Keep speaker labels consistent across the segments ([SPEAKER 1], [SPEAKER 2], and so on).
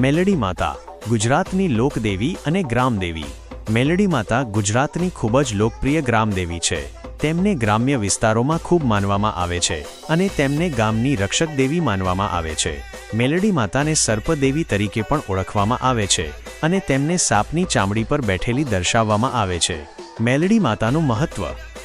[SPEAKER 1] મેલડી માતા, ગુજરાતની લોકદેવી અને ગ્રામદેવી. મેલડી માતા ગુજરાતની ખૂબ જ લોકપ્રિય ગ્રામદેવી છે. તેમને ગ્રામ્ય વિસ્તારોમાં ખૂબ માનવામાં આવે છે અને તેમને ગામની રક્ષક દેવી માનવામાં આવે છે. મેલડી માતાને સર્પદેવી તરીકે પણ ઓળખવામાં આવે છે અને તેમને સાપની ચામડી પર બેઠેલી દર્શાવવામાં આવે છે. મેલડી માતાનું મહત્વ,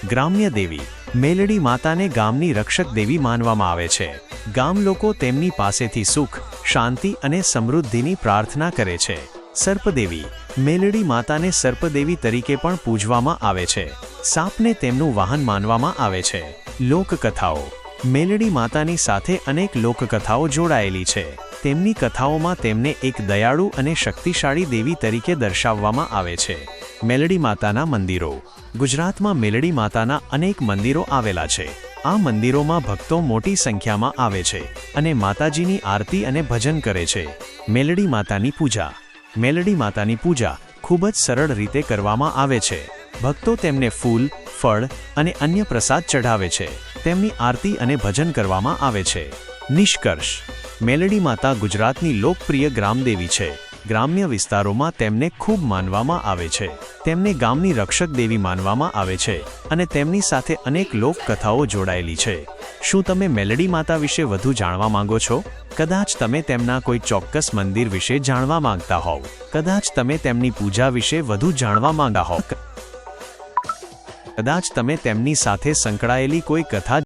[SPEAKER 1] ગ્રામ્ય દેવી. મેલડી માતાને ગામની રક્ષક દેવી માનવામાં આવે છે. ગામ લોકો તેમની પાસેથી સુખ શાંતિ અને સમૃદ્ધિની પ્રાર્થના કરે છે. સર્પદેવી, મેલડી માતાને સર્પદેવી તરીકે પણ પૂજવામાં આવે છે. સાપને તેમનું વાહન માનવામાં આવે છે. લોકકથાઓ, મેલડી માતાની સાથે અનેક લોકકથાઓ જોડાયેલી છે. તેમની કથાઓમાં તેમને એક દયાળુ અને શક્તિશાળી દેવી તરીકે દર્શાવવામાં આવે છે. મેલડી માતાના મંદિરો, ગુજરાતમાં મેલડી માતાના અનેક મંદિરો આવેલા છે. આ મંદિરોમાં ભક્તો મોટી સંખ્યામાં આવે છે અને માતાજીની આરતી અને ભજન કરે છે. મેલડી માતાની પૂજા. મેલડી માતાની પૂજા ખૂબ જ સરળ રીતે કરવામાં આવે છે. ભક્તો તેમને ફૂલ, ફળ અને અન્ય પ્રસાદ ચઢાવે છે. તેમની આરતી અને ભજન કરવામાં આવે છે. નિષ્કર્ષ. મેલડી માતા ગુજરાતની લોકપ્રિય ગ્રામદેવી છે. ગ્રામ્ય વિસ્તારોમાં તેમને ખૂબ માનવામાં આવે છે. તેમને ગામની રક્ષક દેવી માનવામાં આવે છે અને તેમની સાથે અનેક લોકકથાઓ જોડાયેલી છે. શું તમે મેલડી માતા વિશે વધુ જાણવા માંગો છો? કદાચ તમે તેમના કોઈ ચોક્કસ મંદિર વિશે જાણવા માંગતા હોવ. કદાચ તમે તેમની પૂજા વિશે વધુ જાણવા માંગતા હોવ. કદાચ તમે તેમની સાથે સંકળાયેલી કોઈ કથા